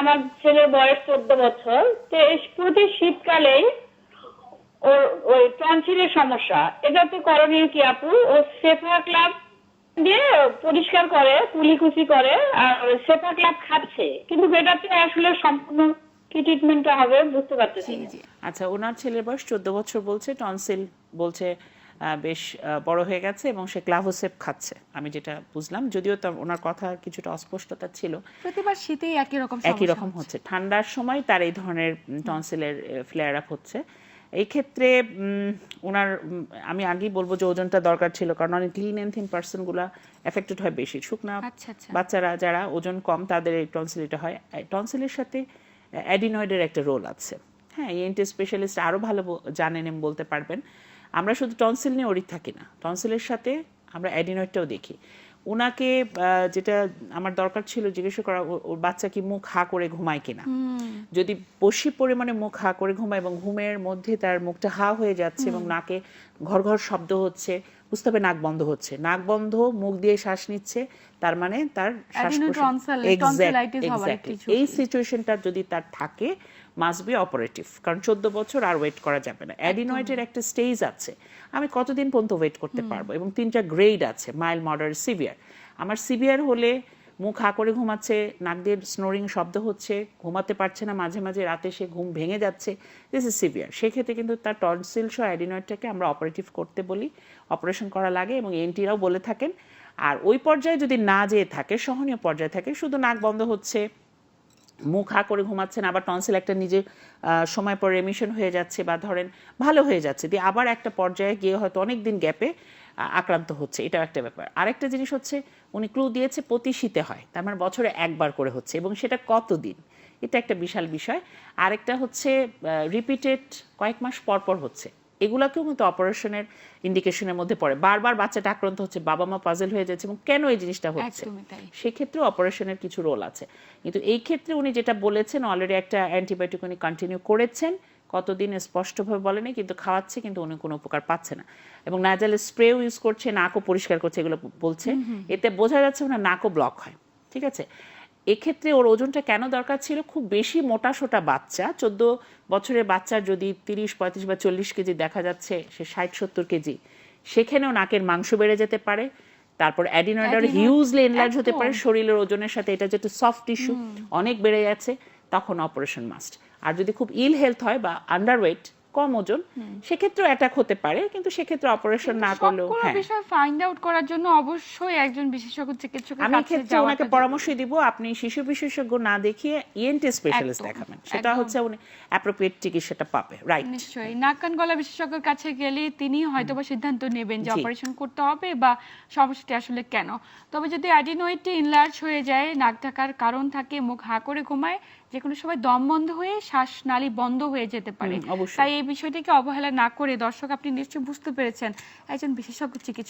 আমার ছেলের বয়স চোদ্দ বছর তো প্রতি শীতকালেই ওর ওই টনসিলের সমস্যা। এটাতে করণীয় কি আপু? ও সেফা ক্লাব দিয়ে পরিষ্কার করে কুলিকুচি করে আর সেফা ক্লাব খাচ্ছে। কিন্তু এটাতে আসলে সম্পূর্ণ কি ট্রিটমেন্টটা হবে বুঝতে পারতেছি। আচ্ছা ওনার ছেলের বয়স চোদ্দ বছর বলছে টনসিল বলছে। বেশ বড় হয়ে গেছে এবং সে ক্লাভোসেপ খাচ্ছে। আমি যেটা বুঝলাম যদিও তার ওনার কথা কিছুটা অস্পষ্টতা ছিল। প্রতিবার শীতেই একই রকম একই রকম হচ্ছে। ঠান্ডার সময় তার এই ধরনের টনসিলের ফ্লেয়ার আপ হচ্ছে। এই ক্ষেত্রে ওনার আমি আগেই বলব যে ওজনটা দরকার ছিল কারণ অনেক লিন এন্ড থিন পার্সনগুলো এফেক্টেড হয় বেশি। শুকনা আচ্ছা আচ্ছা। বাচ্চারা যারা ওজন কম তাদের এই টনসিলিটা হয়। টনসিলের সাথে অ্যাডিনয়েডের একটা রোল আছে। হ্যাঁ ইএনটি স্পেশালিস্ট আরও ভালো জানেন বলতে পারবেন। আমরা শুধু টনসিল নিয়ে ওরি থাকি না। টনসিলের সাথে আমরা অ্যাডিনয়েডটাও দেখি। ওনাকে আহ, যেটা আমার দরকার ছিল জিজ্ঞেস করা ওর বাচ্চা কি মুখ হা করে ঘুমায় কিনা? যদি বেশি পরিমাণে মুখ হা করে ঘুমায় এবং ঘুমের মধ্যে তার মুখটা হা হয়ে যাচ্ছে এবং নাকে ঘর ঘর শব্দ হচ্ছে বুঝতে হবে নাক বন্ধ হচ্ছে। নাক বন্ধ মুখ দিয়ে শ্বাস নিচ্ছে তার মানে তার. এই সিচুয়েশনটা যদি তার থাকে মাস্ট বি অপারেটিভ কারণ চোদ্দ বছর আর ওয়েট করা যাবে না। অ্যাডিনয়েডের একটা স্টেজ আছে। আমি কতদিন পর্যন্ত ওয়েট করতে পারব? এবং তিনটা গ্রেড আছে মাইল মডার সিভিয়ার আমার সিভিয়ার হলে মুখ হা করে ঘুমাচ্ছে, নাক দিয়ে স্নোরিং শব্দ হচ্ছে, ঘুমাতে পারছে না, মাঝে মাঝে রাতে সে ঘুম ভেঙে যাচ্ছে দিস ইজ সিভিয়ার সেক্ষেত্রে কিন্তু তার টনসিল সহ অ্যাডিনয়েডটাকে আমরা অপারেটিভ করতে বলি অপারেশন করা লাগে এবং এনটিরাও বলে থাকেন। আর ওই পর্যায়ে যদি না যেয়ে থাকে, সহনীয় পর্যায়ে থাকে, শুধু নাক বন্ধ হচ্ছে, মুখ হা করে ঘুমাচ্ছেন আবার টনসিল একটা নিজে সময় পর রেমিশন হয়ে যাচ্ছে বা ধরেন ভালো হয়ে যাচ্ছে, দিয়ে আবার একটা পর্যায়ে গিয়ে হয়তো অনেক দিন গ্যাপে আক্রান্ত হচ্ছে এটাও একটা ব্যাপার। আরেকটা জিনিস হচ্ছে উনি ক্লু দিয়েছে প্রতি শীতে হয় তার মানে বছরে একবার করে হচ্ছে এবং সেটা কতদিন? এটা একটা বিশাল বিষয়। আরেকটা হচ্ছে রিপিটেড কয়েক মাস পর পর হচ্ছে এগুলাকেও কিন্তু অপারেশনের ইন্ডিকেশনের মধ্যে পড়ে। বারবার বাচ্চাটা আক্রান্ত হচ্ছে বাবা মা পাজেল হয়ে যাচ্ছে এবং কেন এই জিনিসটা হচ্ছে? সেক্ষেত্রে অপারেশনের কিছু রোল আছে। কিন্তু এই ক্ষেত্রে উনি যেটা বলেছেন অলরেডি একটা অ্যান্টিবায়োটিক উনি কন্টিনিউ করেছেন কতদিন স্পষ্টভাবে বলেনি কিন্তু খাওয়াচ্ছে কিন্তু উনি কোনো উপকার পাচ্ছে না। এবং নাজাল স্প্রেও ইউজ করছে নাকও পরিষ্কার করছে এগুলো বলছে। এতে বোঝা যাচ্ছে ওনার নাকও ব্লক হয় ঠিক আছে? এক্ষেত্রে ওর ওজনটা কেন দরকার ছিল? খুব বেশি মোটা সোটা বাচ্চা চোদ্দ বছরের বাচ্চার যদি তিরিশ পঁয়ত্রিশ বা চল্লিশ কেজি দেখা যাচ্ছে সে ষাট সত্তর কেজি সেখানেও নাকের মাংস বেড়ে যেতে পারে। তারপর অ্যাডিনয়েডার হিউজলি এনলার্জ হতে পারে শরীরের ওজনের সাথে এটা যেহেতু সফট টিস্যু অনেক বেড়ে যাচ্ছে তখন অপারেশন মাস্ট আর যদি খুব ইল হেলথ হয় বা আন্ডারওয়েট কম ওজন সেক্ষেত্রেও অ্যাটাক হতে পারে কিন্তু সেক্ষেত্রে অপারেশন না করলেও হ্যাঁ। বিষয় ফাইন্ড আউট করার জন্য অবশ্যই একজন বিশেষজ্ঞ চিকিৎসকের আমি কাছে ক্ষেত্রে ওনাকে। পরামর্শ দিব আপনি শিশু বিশেষজ্ঞ না দেখিয়ে ইএনটি স্পেশালিস্ট দেখাবেন। সেটা হচ্ছে উনি অ্যাপ্রোপ্রিয়েট চিকিৎসাটা পাবে রাইট নিশ্চয়ই। নাক কান গলা বিশেষজ্ঞের কাছে গেলে তিনি হয়তো বা সিদ্ধান্ত নেবেন যে অপারেশন করতে হবে বা সমস্যাটি আসলে কেন। তবে যদি অ্যাডিনয়েডটি ইনলার্জ হয়ে যায় নাক ঢাকার কারণ থাকে মুখ হা করে ঘুমায় যে কোনো সময় দম বন্ধ হয়ে শ্বাসনালী বন্ধ হয়ে যেতে পারে। তাই এই বিষয়টিকে অবহেলা না করে দর্শক আপনি নিশ্চয়ই বুঝতে পেরেছেন। একজন বিশেষজ্ঞ চিকিৎসক